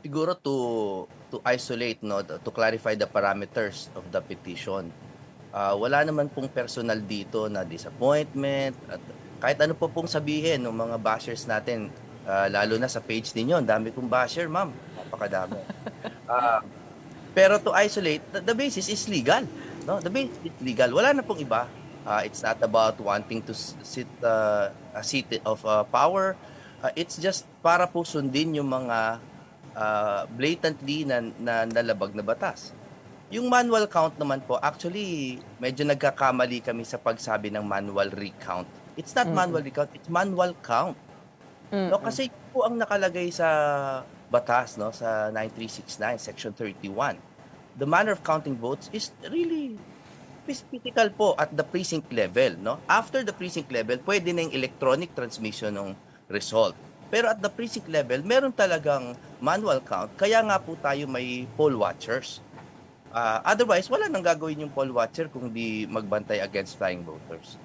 siguro to to isolate no to clarify the parameters of the petition. Ah, wala naman pong personal dito na disappointment at kahit ano po pong sabihin ng mga bashers natin ah, lalo na sa page ninyo, ang dami kong basher, ma'am. Napakadami. Ah, pero to isolate, the, the basis is legal. No, the basis is legal. Wala na pong iba. Ah, it's not about wanting to sit uh, a seat of uh, power. Ah, it's just para po sundin yung mga ah, blatantly na, na nalabag na batas. Yung manual count naman po, actually, medyo nagkakamali kami sa pagsabi ng manual recount. It's not manual recount, it's manual count. No, kasi po ang nakalagay sa batas no sa 9369 section 31. The manner of counting votes is really physical po at the precinct level, no? After the precinct level, pwede na yung electronic transmission ng result. Pero at the precinct level, meron talagang manual count. Kaya nga po tayo may poll watchers. Ah, otherwise, wala nang gagawin yung poll watcher kung di magbantay against flying voters.